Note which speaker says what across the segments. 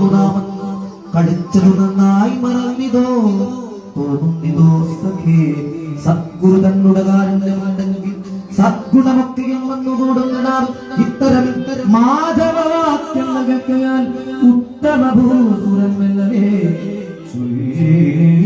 Speaker 1: പോന്നുടാമൻ കളിച്ചതു നന്നായി മറന്നിതോ? തോന്നുന്നിതോ സഖേ? സദ്ഗുരു തന്നുട കാരുണ്യമുണ്ടെങ്കിൽ സദ്ഗുണമൊക്കെയും വന്നുകൂടുന്നതാൽ ഇത്തരം മാധവവാക്യങ്ങൾ കേൾക്കാൻ ഉത്തമ ഭൂസുരം എന്നവേ
Speaker 2: സജന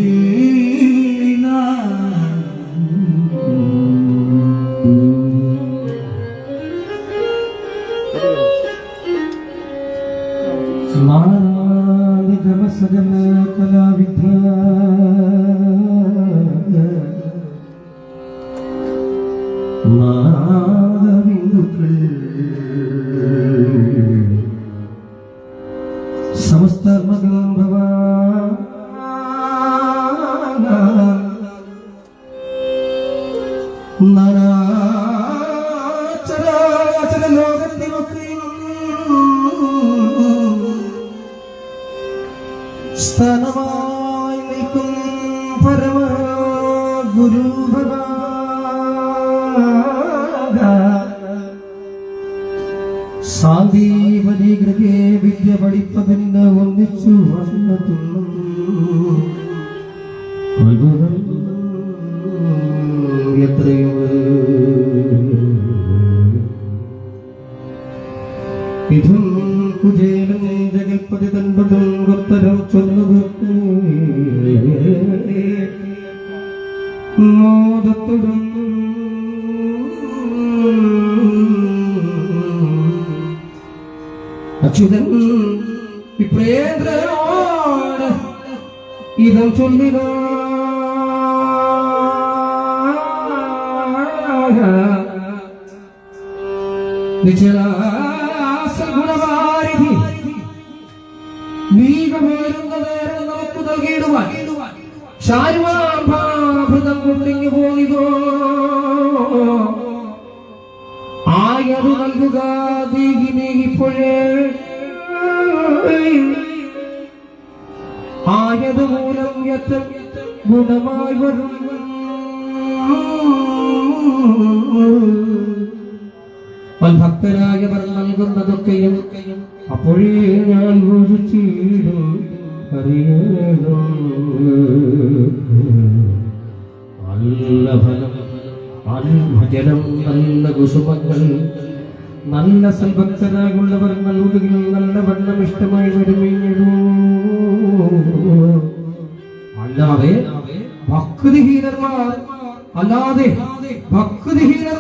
Speaker 2: নারায়ণ। নারায়ণ അച്യുതൻ വിപ്രേന്ദ്രനോട് ഇതം ചൊല്ലിനാ നിശ്ചലാസഗുണവാരിധി. നീകമേറുന്ന നമുക്ക് നൽകിയിടുവാൻ. ശാരുവാഭൃതം കൊണ്ടിങ്ങു പോയിതോ ആയത് നൽകുക നീകി നീങ്ങിപ്പോഴേ ആയത് എത്ര ഗുണമായി വരും ഭക്തരായവർ നൽകുന്നതൊക്കെയും അപ്പോഴേ ഞാൻ രുചിച്ചിടും നല്ല ഫലം ഭജനം നല്ല കുസുമങ്ങൾ നല്ല സൽഭക്തരാകുള്ളവർ നൽകുകയും നല്ല വെള്ളം ഇഷ്ടമായി അല്ലാതെ അല്ലാതെ ഞാൻ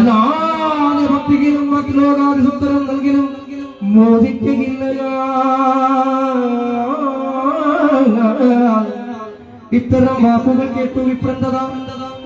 Speaker 2: അല്ലാതെ ഭക്തിഹീനന്മാർക്ക് രോഗാവിസുത്തരം നൽകിലും മോദിക്കുകയില്ല ഇത്തരം വാക്കുകൾ കേട്ടു വിപ്രന്തത.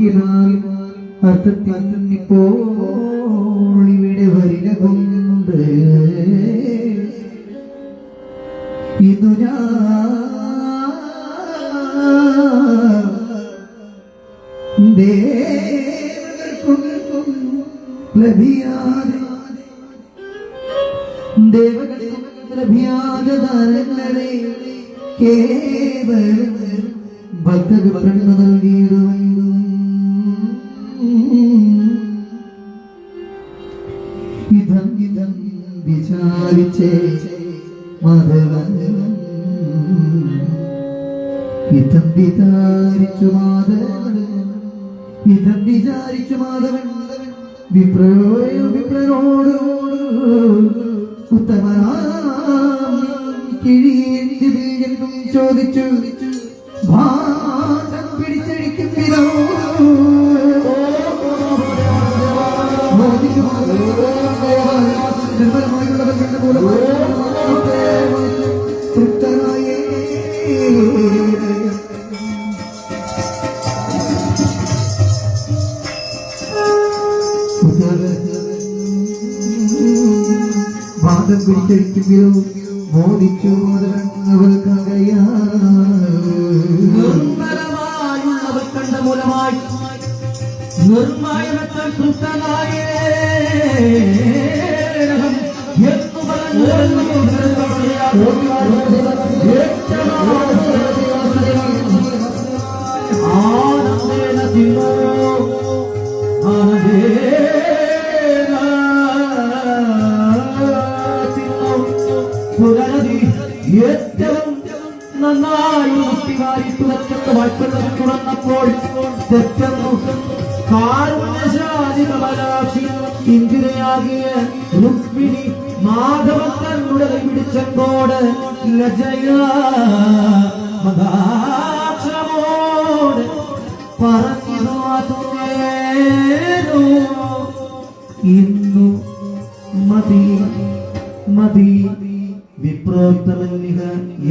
Speaker 1: വാക്കിനാൽ അർത്ഥത്തിൽ ഇവിടെ വരികകൊണ്ട് ഇതു ഞാൻ പെണ്ണു ഇതം വിചാരിച്ചു മാധവൻ. ഇതം വിചാരിച്ചു മാധവൻ. വിപ്രയോ വിപ്രനോട് ഉത്തമനാം. കിഴിയേണ്ടത് എന്നും ചോദിച്ചു ഭാഗം പിടിച്ചടിക്കും വിധോ? മോദിക്ക് നിർമ്മലമായുള്ളവർ കണ്ടുപോലെ
Speaker 3: നിർമ്മയമറ്റ തൃപ്തനായേ എന്നു പറഞ്ഞു ആനന്ദേന തിന്നോ പുനരതി ഏറ്റവും നന്നായി മുട്ടിവാരി തുറക്കുന്ന വായ്പകൾ തുറന്നപ്പോൾ തെറ്റെന്നു കാരുണ്യശാലികമലാക്ഷി ഇന്ദിരയാകിയ രുക്മിണി മാധവൻ തന്നുടെ പിടിച്ചപ്പോട് ലജയ മതാക്ഷമോട് പറഞ്ഞു അതുനേരോ ഇന്നു മതി മതി വിപ്രോക്തമല്ലിക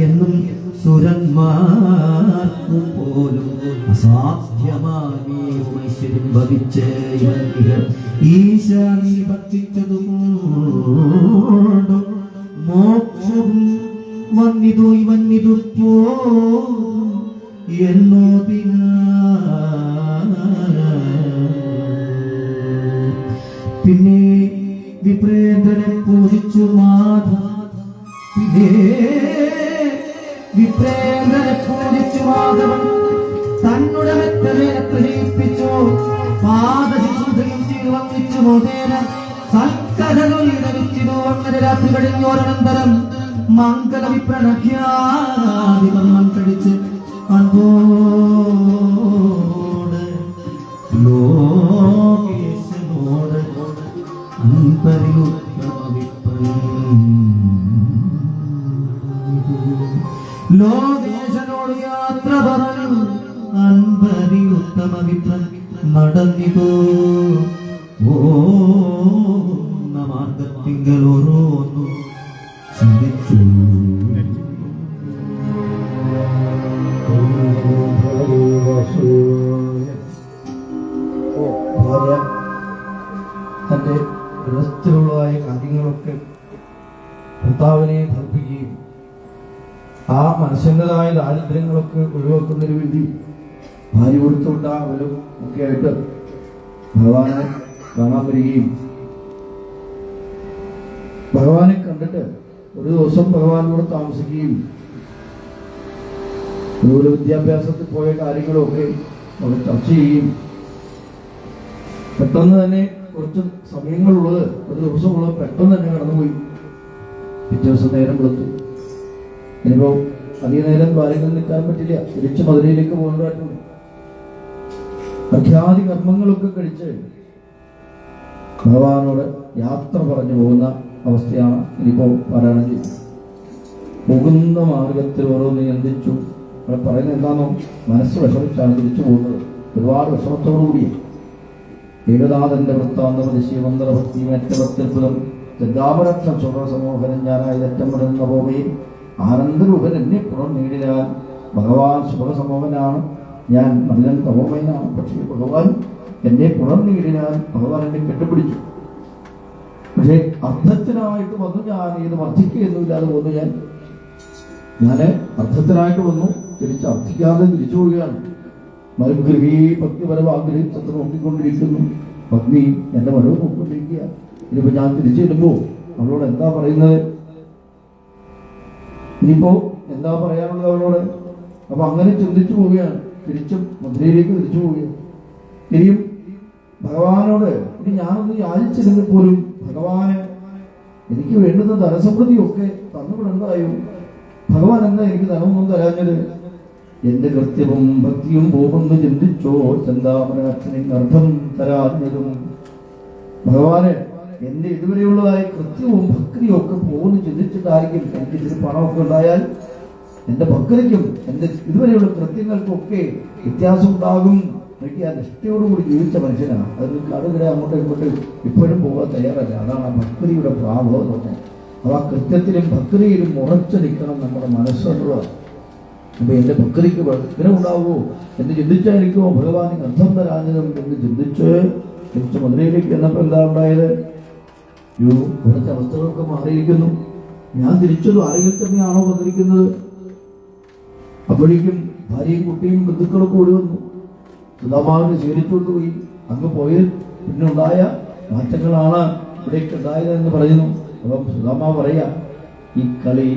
Speaker 3: എന്നും സുരന്മാർക്കു പോലും അസാധ്യമായി ഐശ്വര്യം ഭവിച്ച് ഇവന്നിക ഈശാനി ഭക്ഷിച്ചതുകൊണ്ട് മോക്ഷവും വന്നിതു വന്നിതു പോ എന്നോദിന രാത്രി കഴിഞ്ഞോരനന്തരം മംഗള വിപ്രണഖ്യാദികർമ്മം കഴിച്ച് അൻപോട് ലോകേശനോട് യാത്ര പറഞ്ഞു ഉത്തമ ഓ മാർഗത്തിങ്കൽ ഓരോന്നു ചിന്തിച്ചു.
Speaker 4: ഭാര്യ തന്റെ ഗൃഹസ്ഥിലുള്ളതായ കാര്യങ്ങളൊക്കെ ഭർത്താവിനെ ധർപ്പിക്കുകയും ആ മനസ്സിന്റെതായ ദാരിദ്ര്യങ്ങളൊക്കെ ഒഴിവാക്കുന്നതിന് വേണ്ടി ഭാര്യ കൊടുത്തുകൊണ്ട് ആ വലും ഒക്കെ ആയിട്ട് ഭഗവാനെ കാണാൻ വരികയും ഭഗവാനെ കണ്ടിട്ട് ഒരു ദിവസം ഭഗവാനോട് താമസിക്കുകയും അതുപോലെ വിദ്യാഭ്യാസത്തിൽ പോയ കാര്യങ്ങളൊക്കെ അവിടെ ചർച്ച ചെയ്യുകയും. പെട്ടെന്ന് തന്നെ കുറച്ച് സമയങ്ങളുള്ളത് ഒരു ദിവസമുള്ളത് പെട്ടെന്ന് തന്നെ കടന്നുപോയി. പിറ്റേ ദിവസം നേരം വെളുത്തു. ഇനിയിപ്പോ അധിക നേരം കാര്യങ്ങളിൽ നിൽക്കാൻ പറ്റില്ല. തിരിച്ച് മധുരയിലേക്ക് പോകേണ്ടതായിട്ടുണ്ട് അഖ്യാതി കർമ്മങ്ങളൊക്കെ കഴിച്ച് ഭഗവാനോട് യാത്ര പറഞ്ഞു പോകുന്ന അവസ്ഥയാണ് ഇനിയിപ്പോ പാരായണം ചെയ്യുന്നത് പോകുന്ന മാർഗത്തിൽ ഓരോന്ന് ചിന്തിച്ചു അവിടെ പറയുന്നത് എന്താണോ മനസ്സ് വിഷമിച്ചാണ് തിരിച്ചു പോകുന്നത്. ഒരുപാട് വിഷമത്തോടുകൂടി ഏകനാഥന്റെ വൃത്താന്തം ശിവന്തര ഭക്തിമേറ്റവത്യത്ഭുതം ചിന്താപരക്ഷം സുഖസമോഹനം ഞാനായി വിടുന്ന പോവുകയും ആനന്ദരൂപൻ എന്നെ പുറം നേടിയാൽ ഭഗവാൻ സുഖസമോഹനാണ് ഞാൻ നല്ല തമോമയനാണ് പക്ഷേ ഭഗവാൻ എന്നെ പുറം നേടിയാൽ ഭഗവാൻ എന്നെ കെട്ടിപ്പിടിച്ചു. പക്ഷേ അർത്ഥത്തിനായിട്ട് വന്നു ഞാൻ ഇത് വർദ്ധിക്കുകയൊന്നുമില്ലാതെ വന്നു ഞാൻ. ഞാൻ അർത്ഥത്തിനായിട്ട് വന്നു തിരിച്ച് അർത്ഥിക്കാതെ തിരിച്ചു പോവുകയാണ്. മരുഗൃഹീ ഭക്തി വരവാഗ്രഹിച്ചത്ര നോക്കിക്കൊണ്ടിരിക്കുന്നു. പത്നി എന്റെ വരവ് നോക്കിക്കൊണ്ടിരിക്കുക ഇനിയിപ്പോ ഞാൻ തിരിച്ചു വരുമ്പോ അവളോട് എന്താ പറയുന്നത്? ഇനിയിപ്പോ എന്താ പറയാനുള്ളത് അവളോട്? അപ്പൊ അങ്ങനെ ചിന്തിച്ചു പോവുകയാണ്. തിരിച്ചും മധുരയിലേക്ക് തിരിച്ചു പോവുകയാണ്. ഇനിയും ഭഗവാനോട് ഇനി ഞാനൊന്ന് യാചിച്ചില്ലെങ്കിൽ പോലും ഭഗവാന് എനിക്ക് വേണ്ടുന്ന ധനസമൃദ്ധിയൊക്കെ തന്നുവിടേണ്ടതായോ ഭഗവാൻ എന്താ എനിക്ക് ധനമൊന്നും തരാഞ്ഞത്? എന്റെ കൃത്യവും ഭക്തിയും പോകുന്നു ചിന്തിച്ചോ ചന്താമരാക്ഷനെ അർത്ഥം തരാഞ്ഞതും. ഭഗവാന് എന്റെ ഇതുവരെയുള്ളതായ കൃത്യവും ഭക്തിയും ഒക്കെ പോകുന്നു ചിന്തിച്ചിട്ടായിരിക്കും എനിക്ക് ഇതിന് പണമൊക്കെ ഉണ്ടായാൽ. എന്റെ ഭക്തിക്കും എന്റെ ഇതുവരെയുള്ള കൃത്യങ്ങൾക്കും ഒക്കെ വ്യത്യാസം ഉണ്ടാകും. എനിക്ക് ആ നിഷ്ഠയോടുകൂടി ജീവിച്ച മനുഷ്യനാണ്. അതിന് കടുകിടെ അങ്ങോട്ടും ഇങ്ങോട്ടും ഇപ്പോഴും പോകാൻ തയ്യാറല്ല. അതാണ് ആ ഭക്തിയുടെ പ്രാഭവം എന്ന് പറഞ്ഞാൽ. അപ്പോൾ ആ കൃത്യത്തിലും ഭക്തിയിലും ഉറച്ചു നിൽക്കണം നമ്മുടെ മനസ്സെന്നുള്ളത് അപ്പൊ എന്റെ ഭക്തിക്ക് ഇങ്ങനെ ഉണ്ടാവുമോ? എന്ന് ചിന്തിച്ചായിരിക്കുമോ? ഭഗവാൻ അർത്ഥം തരാഞ്ഞതും എന്ന് ചിന്തിച്ച് തിരിച്ച് മധുരയിലേക്ക് എന്നപ്പോൾ എന്താ ഉണ്ടായത്? യോ ഇവിടുത്തെ അവസ്ഥകളൊക്കെ മാറിയിരിക്കുന്നു. ഞാൻ തിരിച്ചതും ആരെങ്കിലും തന്നെയാണോ വന്നിരിക്കുന്നത്? അപ്പോഴേക്കും ഭാര്യയും കുട്ടിയും ബന്ധുക്കളൊക്കെ ഓടി വന്നു. സ്വീകരിച്ചുകൊണ്ട് പോയി. അങ്ങ് പോയി. പിന്നെ ഉണ്ടായ മാറ്റങ്ങളാണ് ഇവിടേക്ക് ഉണ്ടായത് എന്ന് പറയുന്നു. അപ്പം സുധാമാവ് പറയാ ഈ കളി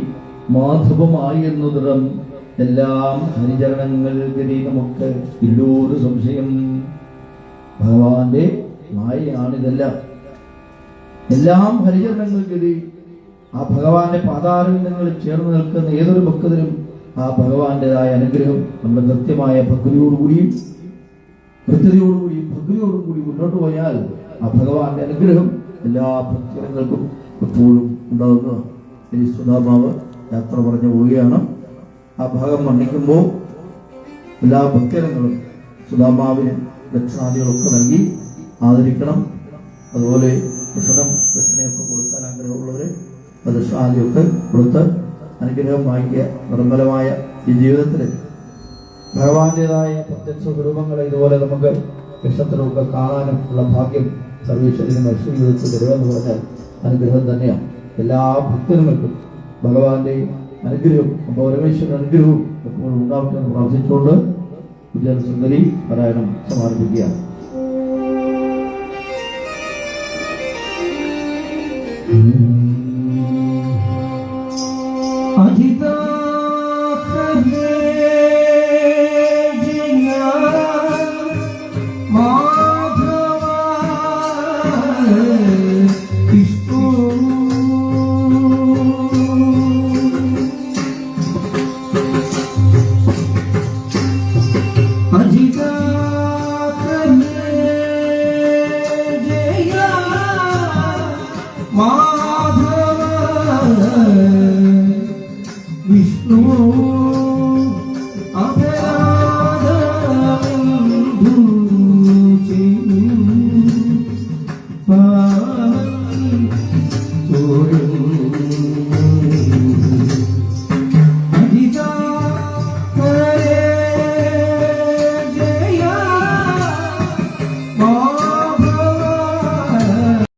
Speaker 4: മാധവമായി എന്നതിടം എല്ലാം ഹരിചരണങ്ങൾ ഗതി നമുക്ക് ഇല്ലൊരു സംശയം. ഭഗവാന്റെ മായയാണിതെല്ലാം എല്ലാം ഹരിചരണങ്ങൾക്കെതി ആ ഭഗവാന്റെ പാതാരവിന്ദങ്ങളിൽ ചേർന്ന് നിൽക്കുന്ന ഏതൊരു ഭക്തരും ആ ഭഗവാന്റേതായ അനുഗ്രഹം നമ്മുടെ കൃത്യമായ ഭക്തിയോടുകൂടിയും കൃത്യതയോടുകൂടിയും ഭക്തിയോടുകൂടി മുന്നോട്ട് പോയാൽ ആ ഭഗവാന്റെ അനുഗ്രഹം എല്ലാ ഭക്തജനങ്ങൾക്കും എപ്പോഴും ഉണ്ടാകുന്ന ശ്രീ സുധാമാവ് യാത്ര പറഞ്ഞു പോവുകയാണ്. ആ ഭാഗം വർണിക്കുമ്പോൾ എല്ലാ ഭക്തജനങ്ങളും സുധാമാവിന് ദക്ഷിണാദികളൊക്കെ നൽകി ആദരിക്കണം. അതുപോലെ ഭക്ഷണം ദക്ഷിണയൊക്കെ കൊടുക്കാൻ ആഗ്രഹമുള്ളവരെ ദക്ഷിണാദിയൊക്കെ കൊടുത്ത് അനുഗ്രഹം വാങ്ങിക്കുക. നിർമ്മലമായ ഈ ജീവിതത്തിൽ ഭഗവാന്റേതായ പ്രത്യക്ഷ സ്വരൂപങ്ങളെ ഇതുപോലെ നമുക്ക് വിഷത്തിലൊക്കെ കാണാനും ഉള്ള ഭാഗ്യം സർവീശ്വരനും ജീവിതത്തിൽ തരുമെന്ന് പറഞ്ഞാൽ അനുഗ്രഹം തന്നെയാണ് എല്ലാ ഭക്തനുങ്ങൾക്കും ഭഗവാന്റെ അനുഗ്രഹവും പരമേശ്വരൻ അനുഗ്രഹവും എപ്പോഴും ഉണ്ടാവട്ടെ എന്ന് പ്രാർത്ഥിച്ചുകൊണ്ട് വിജയ സുന്ദരി പാരായണം സമാരംഭിക്കുകയാണ്
Speaker 1: ഉം. Ooh.